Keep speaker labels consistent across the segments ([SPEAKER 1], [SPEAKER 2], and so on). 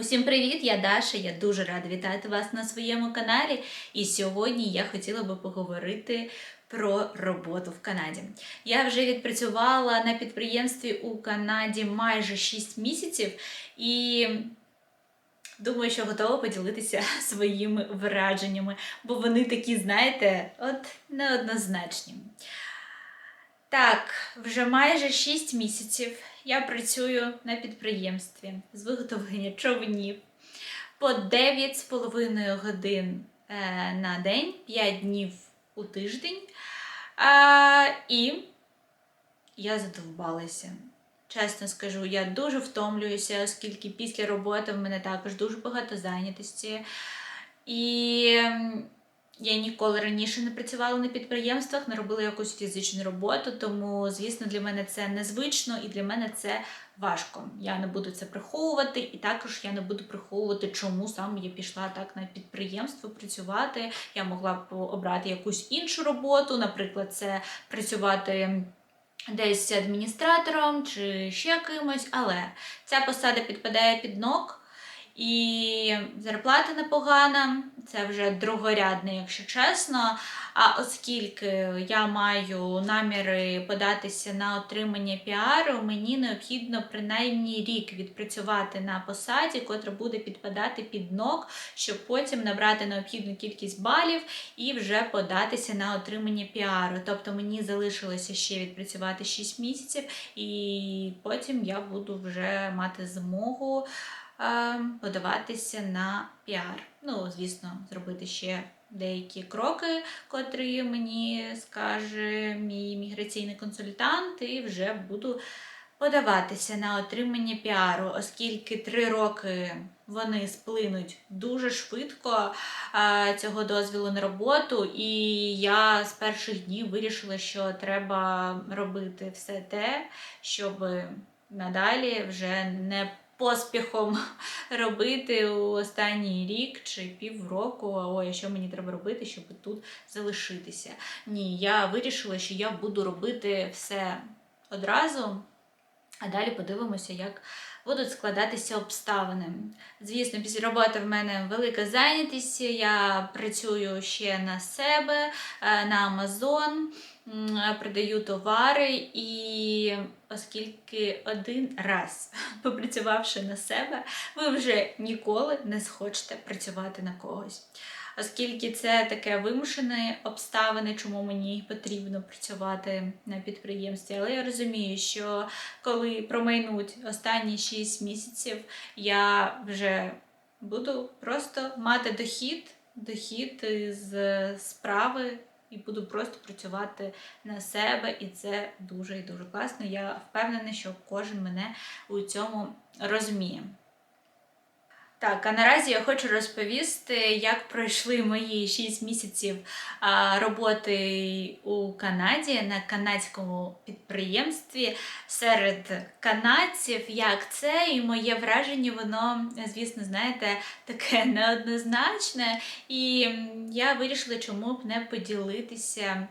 [SPEAKER 1] Усім привіт! Я Даша. Я дуже рада вітати вас на своєму каналі. І сьогодні я хотіла би поговорити про роботу в Канаді. Я вже відпрацювала на підприємстві у Канаді майже 6 місяців і. Думаю, що готова поділитися своїми враженнями, бо вони такі, знаєте, от неоднозначні. Так, вже майже 6 місяців я працюю на підприємстві з виготовлення човнів по 9,5 годин е, на день, 5 днів у тиждень. І я задовбалася. Чесно скажу, я дуже втомлююся, оскільки після роботи в мене також дуже багато зайнятості. І я ніколи раніше не працювала на підприємствах, не робила якусь фізичну роботу, тому, звісно, для мене це незвично і для мене це важко. Я не буду це приховувати, і також я не буду приховувати, чому саме я пішла так на підприємство працювати. Я могла б обрати якусь іншу роботу, наприклад, це працювати. Десь адміністратором чи ще кимось, але ця посада підпадає під ног, і зарплата непогана, це вже другорядне, якщо чесно. А оскільки я маю наміри податися на отримання піару, мені необхідно принаймні рік відпрацювати на посаді, котра буде підпадати під ног, щоб потім набрати необхідну кількість балів і вже податися на отримання піару. Тобто мені залишилося ще відпрацювати 6 місяців, і потім я буду вже мати змогу подаватися на піар. Ну, звісно, зробити ще деякі кроки, котрі мені скаже мій міграційний консультант, і вже буду подаватися на отримання піару, оскільки три роки вони сплинуть дуже швидко цього дозвілу на роботу, і я з перших днів вирішила, що треба робити все те, щоб надалі вже не поспіхом робити останній рік чи півроку, ой, що мені треба робити, щоб тут залишитися. Ні, я вирішила, що я буду робити все одразу, а далі подивимося, як. Будуть складатися обставини. Звісно, після роботи в мене велика зайнятість. Я працюю ще на себе, е, на Amazon продаю товари, і оскільки один раз попрацювавши на себе, ви вже ніколи не схочете працювати на когось. Оскільки це таке вимушене обставини, чому мені потрібно працювати на підприємстві. Але я розумію, що коли промайнуть останні 6 місяців, я вже буду просто мати дохід, дохід з справи і буду просто працювати на себе, і це дуже і дуже класно. Я впевнена, що кожен мене у цьому розуміє. Так, а наразі я хочу розповісти, як пройшли мої 6 місяців роботи у Канаді на канадському підприємстві серед канадців, як це, і моє враження, воно, звісно, знаєте, таке неоднозначне. І я вирішила, чому б не поділитися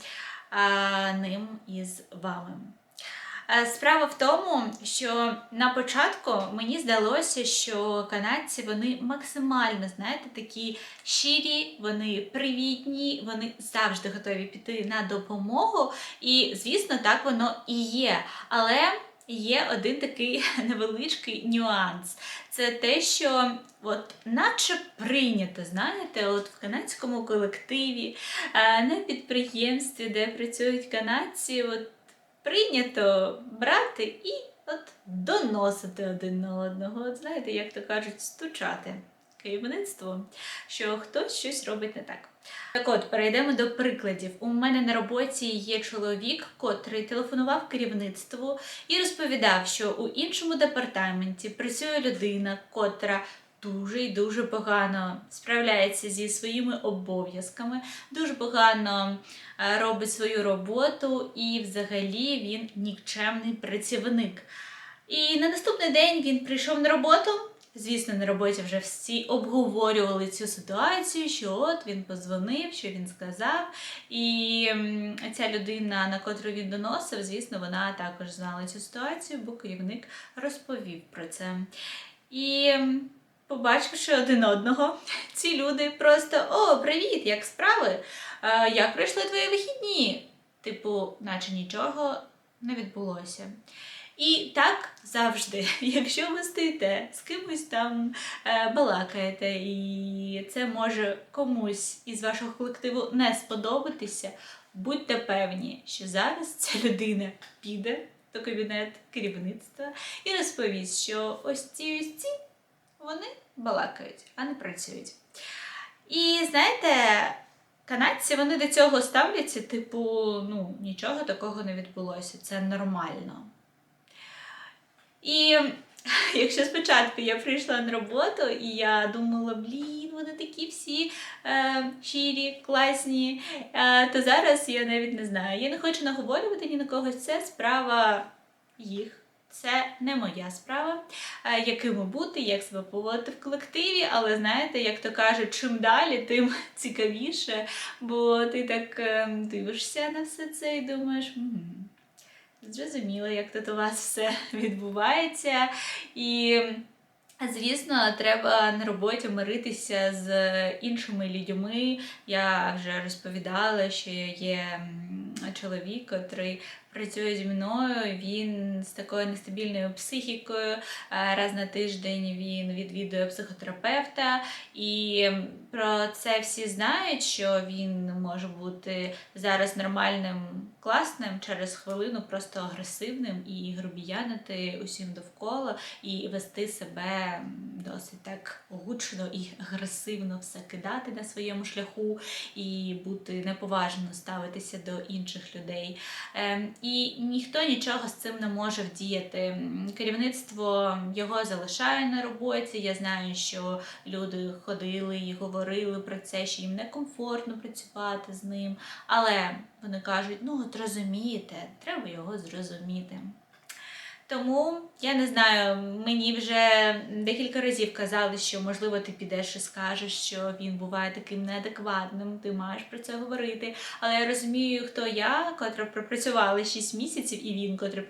[SPEAKER 1] ним із вами. Е, справа в тому, що на початку мені здалося, що канадці вони максимально, знаєте, такі щирі, вони привітні, вони завжди готові піти на допомогу. І, звісно, так воно і є. Але є один такий невеличкий нюанс. Це те, що от наче прийнято, знаєте, от в канадському колективі, е, на підприємстві, де працюють канадці. от прийнято брати і от доносити один на одного. От знаєте, як то кажуть, стучати керівництво, що хтось щось робить не так. Так от, перейдемо до прикладів. У мене на роботі є чоловік, котрий телефонував керівництву і розповідав, що у іншому департаменті працює людина, котра дуже і дуже погано справляється зі своїми обов'язками, дуже погано е, робить свою роботу, і взагалі він нікчемний працівник. І на наступний день він прийшов на роботу. Звісно, на роботі вже всі обговорювали цю ситуацію, що от він позвонив, що він сказав. І ця людина, на котру він доносив, звісно, вона також знала цю ситуацію, бо керівник розповів про це. І побачивши один одного, ці люди просто о, привіт, як справи? Е, як пройшли твої вихідні? Типу, наче нічого не відбулося. І так завжди, якщо ви стоїте з кимось там е, балакаєте, і це може комусь із вашого колективу не сподобатися, будьте певні, що зараз ця людина піде до кабінет керівництва і розповість, що ось ці ось ці вони балакають, а не працюють. І знаєте, канадці вони до цього ставляться, типу, ну, нічого такого не відбулося, це нормально. І якщо спочатку я прийшла на роботу і я думала, блін, вони такі всі е, щирі, класні, е, то зараз я навіть не знаю. Я не хочу наговорювати ні на когось, це справа їх. Це не моя справа, е, якими бути, як себе поводити в колективі, але знаєте, як то кажуть, чим далі, тим цікавіше, бо ти так е, дивишся на все це і думаєш. «М, Зрозуміло, як тут у вас все відбувається. І, звісно, треба на роботі миритися з іншими людьми. Я вже розповідала, що є чоловік, який працює зі мною. Він з такою нестабільною психікою. Е, Раз на тиждень він відвідує психотерапевта, і про це всі знають, що він може бути зараз нормальним, класним, через хвилину просто агресивним і грубіянити усім довкола, і вести себе досить так гучно і агресивно все кидати на своєму шляху, і бути неповажно ставитися до інших людей. Ем, І ніхто нічого з цим не може вдіяти. Керівництво його залишає на роботі. Я знаю, що люди ходили і говорили про це, що їм некомфортно працювати з ним. Але вони кажуть: ну розумієте, треба його зрозуміти. Тому я не знаю, мені вже декілька разів казали, що можливо ти підеш і скажеш, що він буває таким неадекватним, ти маєш про це говорити. Але я розумію, хто я, котра пропрацювала 6 місяців, і він, котрий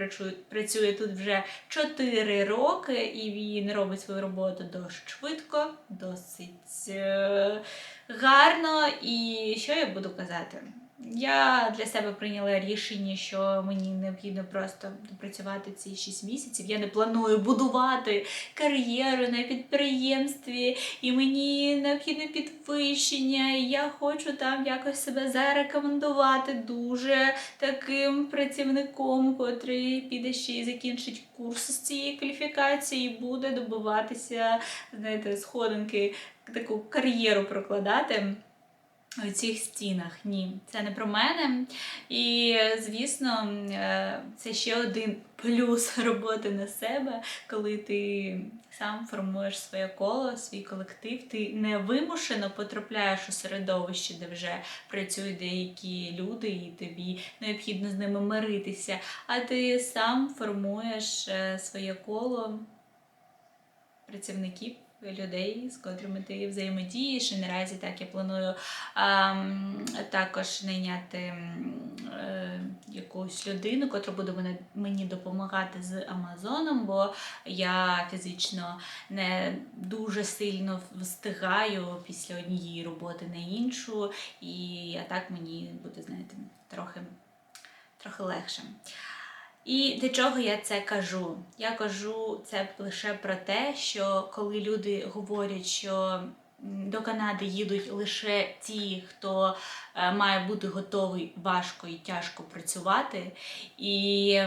[SPEAKER 1] працює, тут вже 4 роки, і він робить свою роботу досить швидко, досить е- гарно. І що я буду казати? Я для себе прийняла рішення, що мені необхідно просто допрацювати ці 6 місяців. Я не планую будувати кар'єру на підприємстві, і мені необхідне підвищення. І я хочу там якось себе зарекомендувати дуже таким працівником, котрий піде ще й закінчить курс з цієї кваліфікації і буде добиватися, знаєте, сходинки, таку кар'єру прокладати у цих стінах. Ні, це не про мене. І, звісно, е, це ще один плюс роботи на себе, коли ти сам формуєш своє коло, свій колектив, ти не вимушено потрапляєш у середовище, де вже працюють деякі люди, і тобі необхідно з ними миритися, а ти сам формуєш е, своє коло працівників. Людей, з котрими ти взаємодієш, і наразі так я планую а, також найняти е, якусь людину, котра буде мені допомагати з Амазоном, бо я фізично не дуже сильно встигаю після однієї роботи на іншу, і а так мені буде, знаєте, трохи, трохи легше. І до чого я це кажу? Я кажу це лише про те, що коли люди говорять, що до Канади їдуть лише ті, хто е, має бути готовий важко і тяжко працювати, і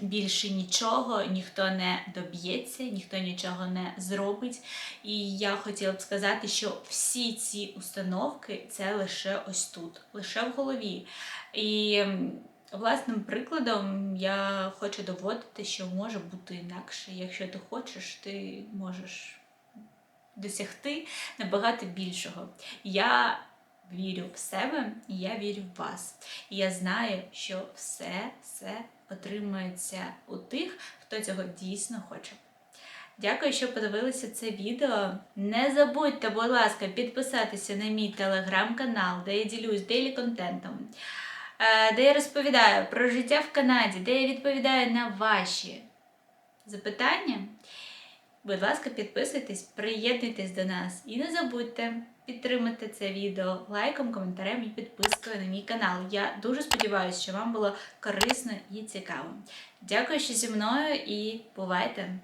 [SPEAKER 1] більше нічого ніхто не доб'ється, ніхто нічого не зробить. І я хотіла б сказати, що всі ці установки це лише ось тут, лише в голові. І Власним прикладом я хочу доводити, що може бути інакше. Якщо ти хочеш, ти можеш досягти набагато більшого. Я вірю в себе і я вірю в вас. І я знаю, що все, все отримується у тих, хто цього дійсно хоче. Дякую, що подивилися це відео. Не забудьте, будь ласка, підписатися на мій телеграм-канал, де я ділюсь дейлі контентом де я розповідаю про життя в Канаді, де я відповідаю на ваші запитання. Будь ласка, підписуйтесь, приєднуйтесь до нас і не забудьте підтримати це відео лайком, коментарем і підпискою на мій канал. Я дуже сподіваюся, що вам було корисно і цікаво. Дякую, що зі мною і бувайте!